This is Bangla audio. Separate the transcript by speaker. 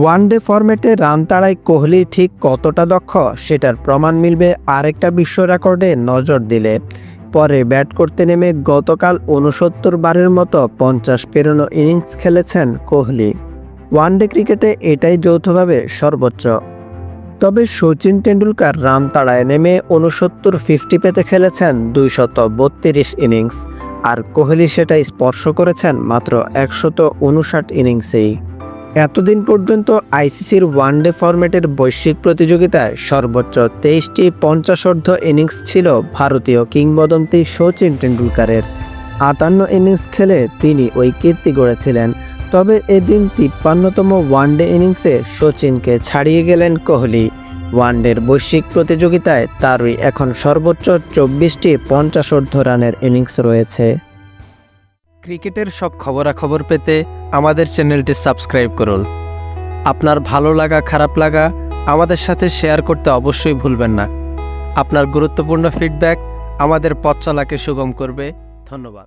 Speaker 1: ওয়ানডে ফরম্যাটে রান তাড়ায় কোহলি ঠিক কতটা দক্ষ সেটার প্রমাণ মিলবে আরেকটা বিশ্ব রেকর্ডে নজর দিলে। পরে ব্যাট করতে নেমে গতকাল উনসত্তর বারের মতো পঞ্চাশ পেরোনো ইনিংস খেলেছেন কোহলি। ওয়ানডে ক্রিকেটে এটাই যৌথভাবে সর্বোচ্চ। তবে সচিন টেন্ডুলকার রান তাড়ায় নেমে উনসত্তর ফিফটি পেতে খেলেছেন দুইশত বত্রিশ ইনিংস, আর কোহলি সেটা স্পর্শ করেছেন মাত্র একশত উনষাট ইনিংসেই। এতদিন পর্যন্ত আইসিসির ওয়ানডে ফরম্যাটের বৈশ্বিক প্রতিযোগিতায় সর্বোচ্চ তেইশটি পঞ্চাশোর্ধ ইনিংস ছিল ভারতীয় কিংবদন্তি সচিন টেন্ডুলকারের আটান্ন ইনিংস খেলে তিনি ওই কীর্তি গড়েছিলেন, তবে এদিন তিপ্পান্নতম ওয়ানডে ইনিংসে সচিনকে ছাড়িয়ে গেলেন কোহলি। ওয়ানডের বৈশ্বিক প্রতিযোগিতায় তারই এখন সর্বোচ্চ চব্বিশটি পঞ্চাশোর্ধ রানের ইনিংস রয়েছে।
Speaker 2: ক্রিকেটের সব খবরাখবর পেতে আমাদের চ্যানেলটি সাবস্ক্রাইব করুন। আপনার ভালো লাগা, খারাপ লাগা আমাদের সাথে শেয়ার করতে অবশ্যই ভুলবেন না। আপনার গুরুত্বপূর্ণ ফিডব্যাক আমাদের পথ চলাকে সুগম করবে। ধন্যবাদ।